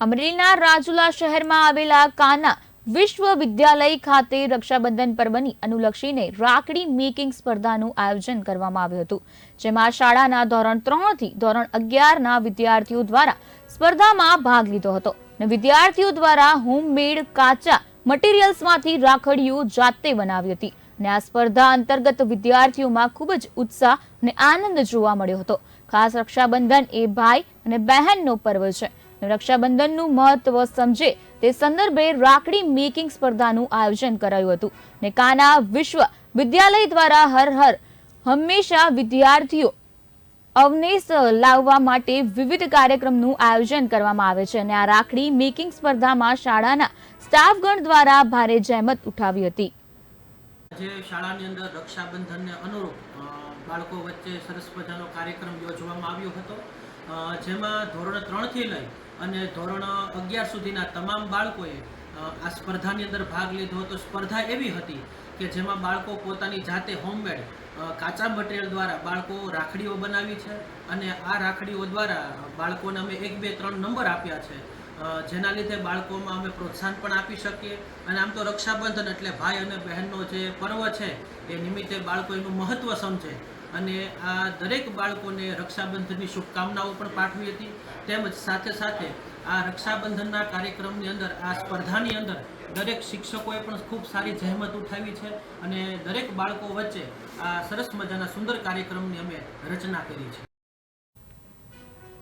અમરેલીના રાજુલા શહેરમાં આવેલા કાના વિશ્વવિદ્યાલય ખાતે રક્ષાબંધન પર્વની અનુલક્ષીને રાખડી મેકિંગ સ્પર્ધાનું આયોજન કરવામાં આવ્યું હતું, જેમાં શાળાના ધોરણ ત્રણથી ધોરણ અગિયારના વિદ્યાર્થીઓ દ્વારા સ્પર્ધામાં ભાગ લીધો હતો. અને વિદ્યાર્થીઓ દ્વારા હોમમેડ કાચા મટીરિયલ્સમાંથી રાખડીઓ જાતે બનાવી હતી. અને આ સ્પર્ધા અંતર્ગત વિદ્યાર્થીઓમાં ખૂબ જ ઉત્સાહ અને આનંદ જોવા મળ્યો હતો. ખાસ રક્ષાબંધન એ ભાઈ અને બહેનનો પર્વ છે. રક્ષાબંધનનું મહત્વ સમજે તે સંદર્ભે રાખડી મેકિંગ સ્પર્ધાનું આયોજન કરાયું હતું. ને કાના વિશ્વ વિદ્યાલય દ્વારા હર હર હંમેશા વિદ્યાર્થીઓ અવનેશ લાવવા માટે વિવિધ કાર્યક્રમનું આયોજન કરવામાં આવે છે અને આ રાખડી મેકિંગ સ્પર્ધામાં શાળાના સ્ટાફગણ દ્વારા ભારે જહેમત ઉઠાવી હતી. જે શાળાની અંદર રક્ષાબંધનને અનુરૂપ બાળકો વચ્ચે સરસ મજાનો કાર્યક્રમ યોજવામાં આવ્યો હતો. જેમાં ધોરણ ત્રણથી લઈ અને ધોરણ અગિયાર સુધીના તમામ બાળકોએ આ સ્પર્ધાની અંદર ભાગ લીધો હતો. સ્પર્ધા એવી હતી કે જેમાં બાળકો પોતાની જાતે હોમમેડ કાચા મટીરિયલ દ્વારા બાળકો રાખડીઓ બનાવી છે અને આ રાખડીઓ દ્વારા બાળકોને અમે એક, બે, ત્રણ નંબર આપ્યા છે. જેના લીધે બાળકોમાં અમે પ્રોત્સાહન પણ આપી શકીએ. અને આમ તો રક્ષાબંધન એટલે ભાઈ અને બહેનનો જે પર્વ છે, એ નિમિત્તે બાળકો એનું મહત્ત્વ સમજે. અને આ દરેક બાળકોને રક્ષાબંધનની શુભકામનાઓ પણ પાઠવી હતી. તેમજ સાથે સાથે આ રક્ષાબંધનના કાર્યક્રમની અંદર, આ સ્પર્ધાની અંદર દરેક શિક્ષકોએ પણ ખૂબ સારી જહેમત ઉઠાવી છે અને દરેક બાળકો વચ્ચે આ સરસ મજાના સુંદર કાર્યક્રમની અમે રચના કરી છે.